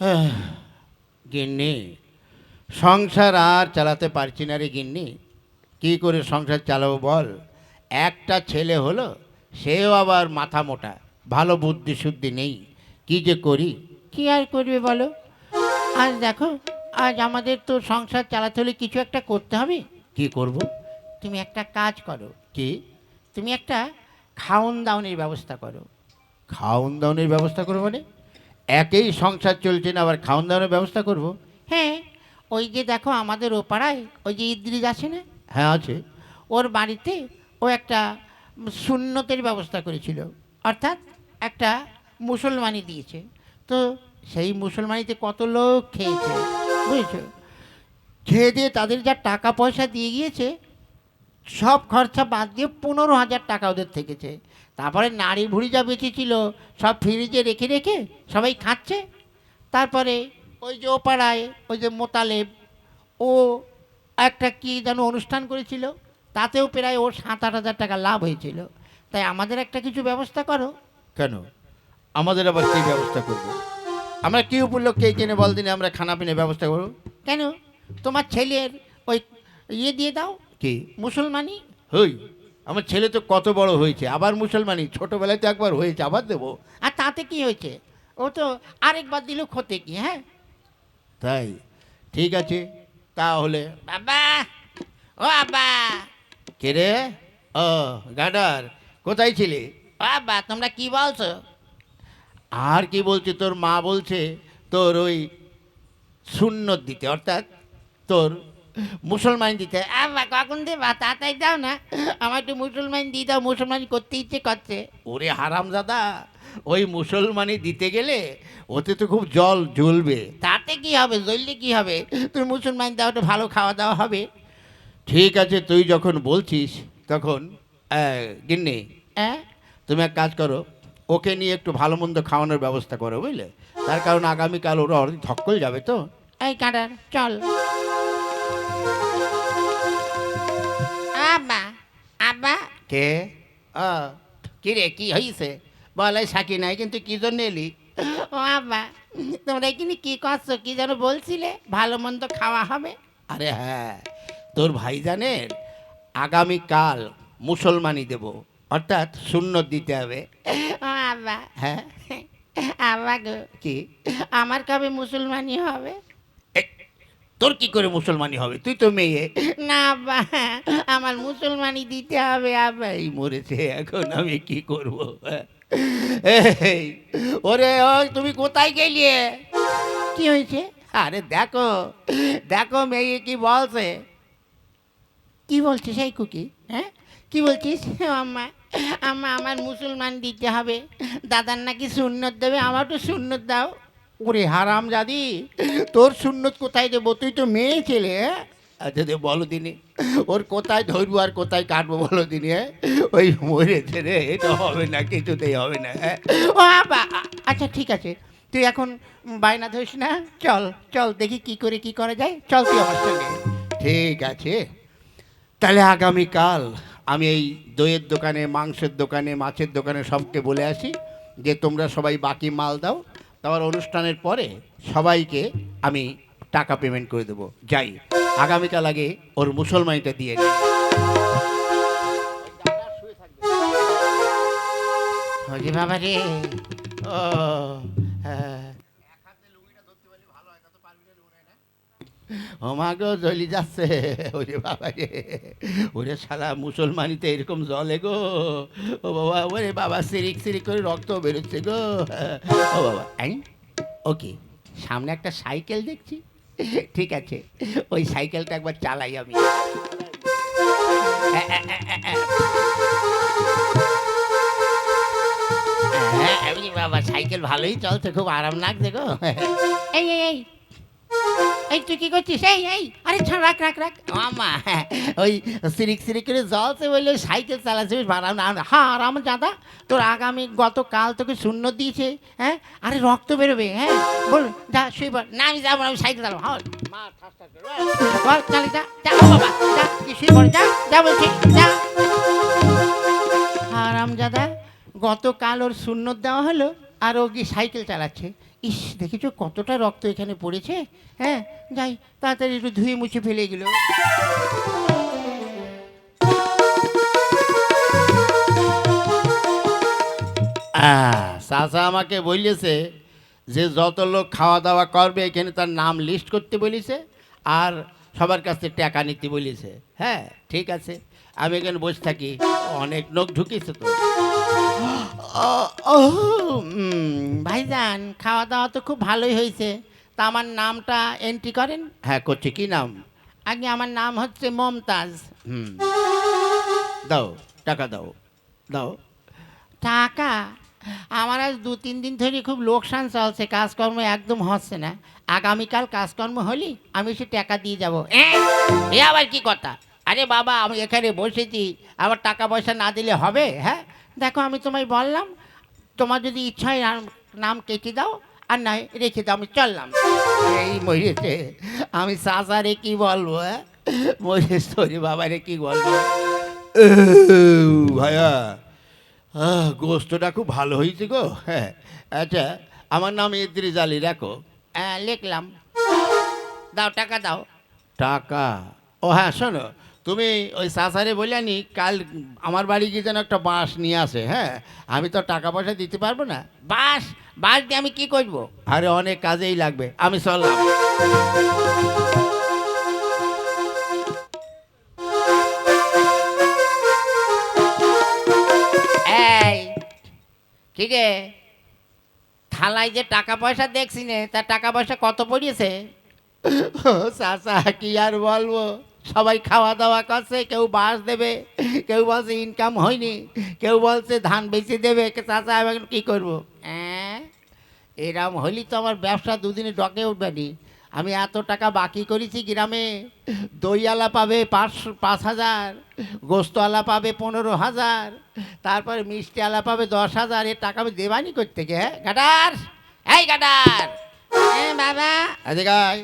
গিন্নি, সংসার আর চালাতে পারছি না রে গিন্নি। কী করে সংসার চালাবো বল? একটা ছেলে হলো, সেও আবার মাথা মোটা, ভালো বুদ্ধি শুদ্ধি নেই। কি যে করি? কি আর করবে বলো? আজ দেখো, আজ আমাদের তো সংসার চালাতে হলে কিছু একটা করতে হবে। কি করব? তুমি একটা কাজ করো। কি? তুমি একটা খাওন দাওনের ব্যবস্থা করো। খাওন দাওনের ব্যবস্থা করো মানে? একেই সংসার চলছে না আবার খাওন দাওনের ব্যবস্থা করব? হ্যাঁ ওই যে দেখো আমাদের ও পাড়ায় ওই যে ইদ্রিজ আছে না? হ্যাঁ আছে। ওর বাড়িতে ও একটা শূন্যতের ব্যবস্থা করেছিল। অর্থাৎ একটা মুসলমানি দিয়েছে। তো সেই মুসলমানিতে কত লোক খেয়েছে বুঝেছ? খেয়ে দিয়ে তাদের যা টাকা পয়সা দিয়ে গিয়েছে সব খরচা বাদ দিয়ে পনেরো হাজার টাকা ওদের থেকেছে। তারপরে নাড়ি ভুড়ি যা বেঁচেছিল সব ফ্রিজে রেখে রেখে সবাই খাচ্ছে। তারপরে ওই যে ও পাড়ায় ওই যে মোতালেব ও একটা কি যেন অনুষ্ঠান করেছিল তাতেও প্রায় ওর সাত আট হাজার টাকা লাভ হয়েছিল। তাই আমাদের একটা কিছু ব্যবস্থা করো। কেন? আমাদের আবার কী ব্যবস্থা করব? আমরা কি উপলক্ষে কিনে বল দিনে আমরা খানা পিনের ব্যবস্থা করব? কেন? তোমার ছেলের ওই ইয়ে দিয়ে দাও। কি? মুসলমানি? হই আমার ছেলে তো কত বড় হয়েছে আবার মুসলমানি ছোটোবেলায় তো একবার হয়েছে আবার দেবো। আর তাতে কি হয়েছে? ও তো আরেকবার দিলেও ক্ষতি কি হ্যাঁ? তাই ঠিক আছে তাহলে। বাবা ও বাবা। কে রে? ও গাডার কোথায় ছিলে? বাবা তোমরা কি বলছো? আর কি বলছে তোর মা বলছে তোর ওই সুন্নত দিতে অর্থাৎ তোর মুসলমান দিতে আব্বা কখন দেবা? তাড়াতাড়ি দাও না। আমার একটু মুসলমান দিয়ে দাও মুসলমান করতে ইচ্ছে করছে। ওরে হারাম দাদা ওই মুসলমানি দিতে গেলে ওতে তো খুব জল জ্বলবে। তাতে কি হবে? জ্বললে কি হবে? তুই মুসলমান দাও তো ভালো খাওয়া দাওয়া হবে। ঠিক আছে তুই যখন বলছিস তখন গিন্নি হ্যাঁ তুমি এক কাজ করো ওকে নিয়ে একটু ভালো মন্দ খাওয়ানোর ব্যবস্থা করো বুঝলে? তার কারণ আগামীকাল ওরা অনেক ধক্কল যাবে তো। এই কাটার চল। কে? আ, কি রে কি হয়েছে বলে সাকি নাই কিন্তু কি জন্য এলি? ও আব্বা তোমরা এখানে কি করছ? কি যেন বলছিলে? ভালো মন্দ খাওয়া হবে? আরে হ্যাঁ তোর ভাইজানের আগামীকাল মুসলমানি দেব অর্থাৎ শূন্য দিতে হবে। ও আব্বা হ্যাঁ? আব্বা গো কি? আমার কবে মুসলমানি হবে? তোর কি করে মুসলমানি হবে? তুই তো মেয়ে। না আব্বা আমার মুসলমানি দিতে হবে আব্বা এই মরেছে এখন আমি কি করব? ওরে ও তুমি কোথায় গেলিয়ে কি হয়েছে? আরে দেখো দেখো মেয়ে কি বলছে। কি বলছিস সেই কুকি? হ্যাঁ? কি বলছিস? আম্মা আম্মা আমার মুসলমান দিতে হবে। দাদার নাকি সুন্নত দেবে আমার তো সুন্নত দাও। ওরে হারাম জাদি তোর সুন্নত কোথায় দেবো? তুই তো মেয়ে ছেলে হ্যাঁ? আচ্ছা দে বলো দিনি। ওর কোথায় ধরবো আর কোথায় কাটবো বলো দিনি হ্যাঁ? ওই মরেছে রে এটা হবে না কিছুতেই হবে না হ্যাঁ? ও আচ্ছা ঠিক আছে। তুই এখন বায়না ধরিস না? চল চল দেখি কি করে কি করা যায়। চল তুই আমার সঙ্গে। ঠিক আছে। তাহলে আগামীকাল আমি এই দইয়ের দোকানে মাংসের দোকানে মাছের দোকানে সবকে বলে আসি যে তোমরা সবাই বাকি মাল দাও। তারপর অনুষ্ঠানের পরে সবাইকে আমি টাকা পেমেন্ট করে দেবো। যাই, আগামীকাল আগে ওর মুসলমানিটা দিয়ে নিই বাবা রে ও হ্যাঁ। ও মা গো জ্বলি যাচ্ছে। ওরে বাবা রে। ওরে শালা মুসলমানিতে এরকম জলে গো। ও বাবা, ওরে বাবা, সিরিক সিরিক করে রক্ত বেরোচ্ছে গো। ও বাবা আই ওকে, সামনে একটা সাইকেল দেখছি। ঠিক আছে, ওই সাইকেলটা একবার চালাই আমি। হ্যাঁ বাবা, সাইকেল ভালোই চলছে, খুব আরাম লাগছে গো এই এই এই, তুই কি করছিস? এই এই, আরে ছাড়, রাখ রাখ রাখ। মামা ওই সিরিক সিরিক করে জলছে বলে ওই সাইকেল চালাচ্ছে ভালো না। হ্যাঁ আর আমার দাদা, তোর আগামী গতকাল তোকে শূন্য দিয়েছে হ্যাঁ? আরে রক্ত বেরোবে হ্যাঁ? বল, যা, শুয়ে পড়। না, আমি যাব আমি সাইকেল চালাবো। হ্যাঁ? বল চালি যা যা বাবা, যা শুয়ে পড়, যা যা বলছি, যা। আরাম দাদা, গতকাল ওর শূন্য দেওয়া হলো, আর ও কি সাইকেল চালাচ্ছে? ইস, দেখেছ কতটা রক্ত এখানে পড়েছে? হ্যাঁ যাই, তাড়াতাড়ি একটু ধুয়ে মুছে ফেলে গেল চাচা আমাকে বলেছে যে যত লোক খাওয়া দাওয়া করবে, এখানে তার নাম লিস্ট করতে বলেছে আর সবার কাছে টাকা নিতে বলেছে। হ্যাঁ ঠিক আছে। আমি এখানে বসে থাকি। অনেক লোক ঢুকেছে তো। ও ভাইজান খাওয়া দাওয়া তো খুব ভালোই হয়েছে। তা আমার নামটা এন্ট্রি করেন? হ্যাঁ করছে। কি নাম? আগে আমার নাম হচ্ছে মমতাজ। হুম। দাও টাকা দাও। দাও। টাকা? আমার আজ দু তিন দিন ধরে খুব লোকসান চলছে কাজকর্ম একদম হচ্ছে না। আগামীকাল কাজকর্ম হলি আমি সে টাকা দিয়ে যাব। এ আবার কি কথা? আরে বাবা আমি এখানে বসেছি। আবার টাকা পয়সা না দিলে হবে হ্যাঁ? দেখো আমি তোমায় বললাম তোমার যদি ইচ্ছা হয় নাম- কেটে দাও আর নাই রেখে দাও আমি চললাম। এই মহিষে আমি চাচারে কি বলব হ্যাঁ? মরেছে তোরে বাবারে কি বলব? ভাইয়া গোস্তটা খুব ভালো হয়েছে গো হ্যাঁ। আচ্ছা আমার নাম ইদ্রিস আলী রাখো। হ্যাঁ লিখলাম। দাও টাকা দাও। টাকা? ও হ্যাঁ শোনো তুমি ওই চাচারে বললানি কাল আমার বাড়ি গিয়ে যেন একটা বাঁশ নিয়ে আসে হ্যাঁ? আমি তো টাকা পয়সা দিতে পারব না। বাস বাস দিয়ে আমি কি করব? আরে অনেক কাজেই লাগবে, আমি চললাম। এই, কি থালায় যে টাকা পয়সা দেখছি নে তার টাকা পয়সা কত পড়িয়েছে? চাচা কি আর বলব? সবাই খাওয়া দাওয়া করছে কেউ বাস দেবে কেউ বলছে ইনকাম হয়নি কেউ বলছে ধান বেচে দেবে কে চাচা আমি এখন কী করব? হ্যাঁ এরম হলি তো আমার ব্যবসা দুদিনে ডকে উঠবেনি আমি এত টাকা বাকি করেছি গ্রামে দইওয়ালা পাবে পাঁচশো পাঁচ হাজার গোস্তওয়ালা পাবে পনেরো হাজার তারপরে মিষ্টিওয়ালা পাবে দশ হাজার এর টাকা আমি দেবানি করতে গে হ্যাঁ গাডার এই গাডার এ বাবা আচ্ছা গাই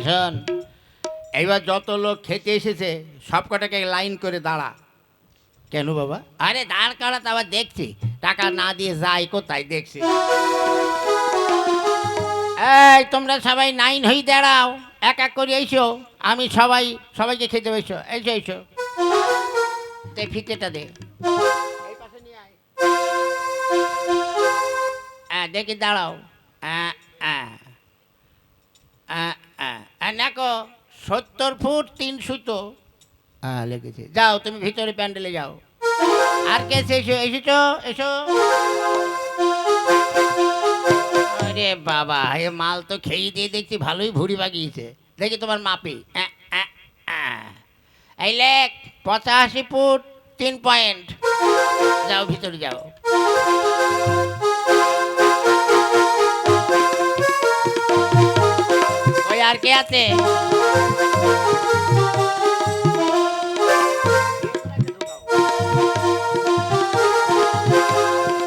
শোন এইবার যত লোক খেতে এসেছে সব কটাকে লাইন করে দাঁড়া। কেন বাবা? আরে দাঁড় করাতে আবার দেখছি। টাকা না দিয়ে যাই কোথায় দেখছি? এই তোমরা সবাই নাইন হই দাঁড়াও। এক এক করে এসো। আমি সবাই সবাইকে খেতে এসো এসো এসো। তে ফিতেটা দে। হ্যাঁ, দেখি দাঁড়াও। হ্যাঁ, হ্যাঁ। হ্যাঁ, হ্যাঁ। হ্যাঁ, দেখো সত্তর ফুট তিন সুতো। হ্যাঁ লেগেছে। যাও তুমি ভিতরে প্যান্ডেলে যাও। আর কে এসো এসেছ এসো। আরে বাবা এ মাল তো খেয়ে দিয়ে দেখছি ভালোই ভুড়ি বাগিয়েছে। দেখি তোমার মাপি। এই লেখ পঁচাশি ফুট তিন পয়েন্ট। যাও ভিতরে যাও। আর কে আছে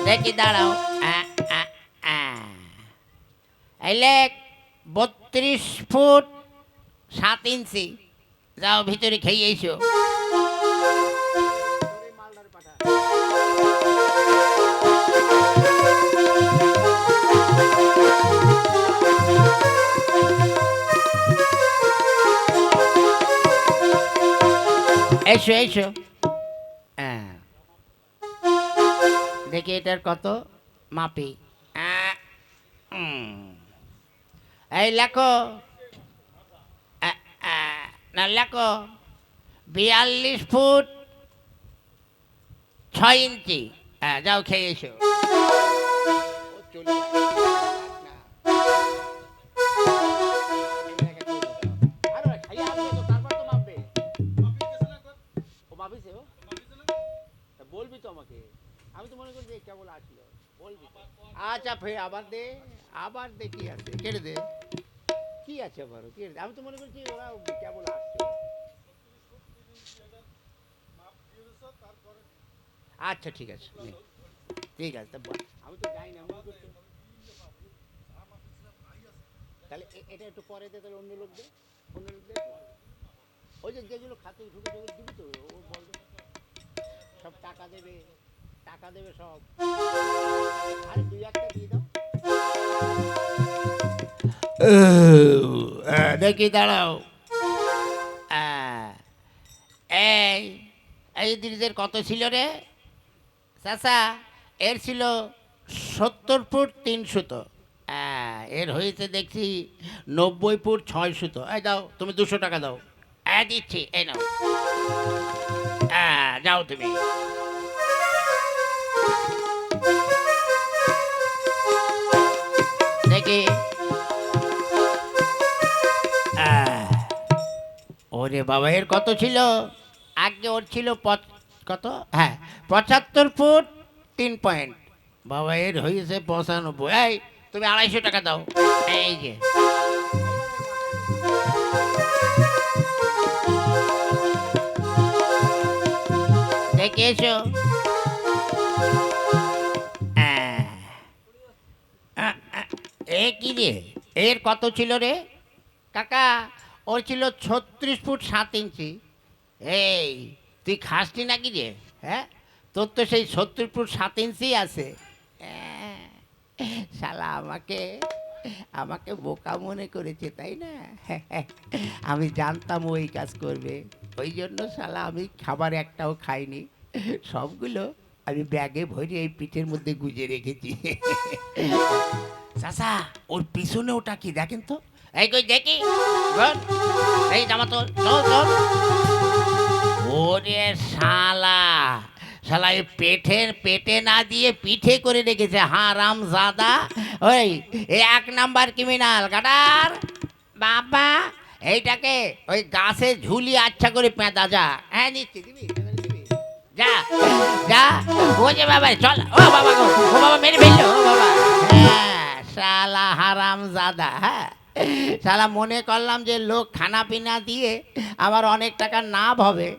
দেখি দাঁড়াও লেখ বত্রিশ ফুট সাত ইঞ্চি যাও ভিতরে খেয়ে এসো এসো এসো। হ্যাঁ। দেখি এটার কত? মাপি। আহ, এই লেখো। না লেখো। বিয়াল্লিশ ফুট ছয় ইঞ্চি। হ্যাঁ যাও খেয়ে এসো। বলবি তো আমাকে? আমি তো মনে করি যে কেবল আসলো। বলবি। আচ্ছা ফের আবার দে আবার দে কি আছে? কেটে দে। কি আছে আবার? কি আছে? আমি তো মনে করছি ওরা কেবল আসছে। আচ্ছা ঠিক আছে। ঠিক আছে। আমি তো যাই না তাহলে এটা একটু পরে দে তাহলে অন্য লোক দে। অন্য লোক দে। ওই যে যেগুলো খাতে ঢুকে ঢুকে দিবি তো ও বলবে। সব টাকা দেবে টাকা দেবে সব। দুই একটা দিয়ে দাও। দেখি, দাঁড়াও। এই এই দিদিদের কত ছিল রে? চাচা, এর ছিল সত্তর ফুট তিন সুতো। এর হয়েছে দেখছি নব্বই ফুট ছয় সুতো। এই দাও, তুমি দুশো টাকা দাও। হ্যাঁ দিচ্ছি, এই নাও। হ্যাঁ যাও তুমি। দেখি। আহ, ওরে বাবা এর কত ছিল? আগে ওর ছিল কত? হ্যাঁ পঁচাত্তর ফুট তিন পয়েন্ট বাবা এর হয়েছে পঁচানব্বই। তুমি আড়াইশো টাকা দাও। এই যে। দেখে এসো এ কি রে? এর কত ছিল রে? কাকা, ওর ছিল ছত্রিশ ফুট সাত ইঞ্চি। এই, তুই খাসনি নাকি রে? হ্যাঁ? তোর তো সেই সত্তর ফুট সাত ইঞ্চি আছে। শালা আমাকে আমাকে বোকা মনে করেছে, তাই না? আমি জানতাম ওই কাজ করবে। ওই জন্য শালা আমি খাবার একটাও খাইনি। সবগুলো আমি ব্যাগে ভরে এই পিঠের মধ্যে গুজে রেখেছি। চাচা, ওর পিছনে ওটা কি দেখেন তো? এই কই দেখি। এই জামা তোর ওরে শালা শালা, এই পেটের পেটে না দিয়ে পিঠে করে রেখেছে, হারাম জাদা। ওই এক নাম্বার ক্রিমিনাল গাডার বাবা, এইটাকে ওই গাছে ঝুলি আচ্ছা করে পেঁদা যা। হ্যাঁ নিচ্ছি, দিবি। যা যা। ও যে বাবা চল। ও বাবা গো, ও বাবা মেরে ফেলল, ও বাবা। হ্যাঁ শালা হারাম জাদা হ্যাঁ। শালা মনে করলাম যে লোক খানা পিনা দিয়ে আমার অনেক টাকা নাভ হবে।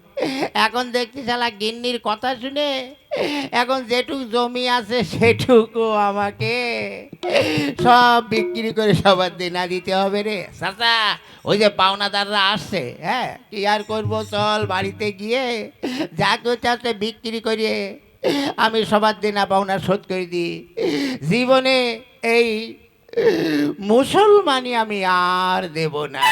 এখন দেখছি শালা গিন্নির কথা শুনে এখন যেটুক জমি আছে, সেটুকু আমাকে সব বিক্রি করে সবার দেনা দিতে হবে রে। চাচা, ওই যে পাওনাদাররা আসছে হ্যাঁ? কি আর করব? চল বাড়িতে গিয়ে যা চাচ্ছে বিক্রি করে আমি সবার দেনা পাওনা শোধ করে দিই। জীবনে এই মুসলমানি আমি আর দেব না।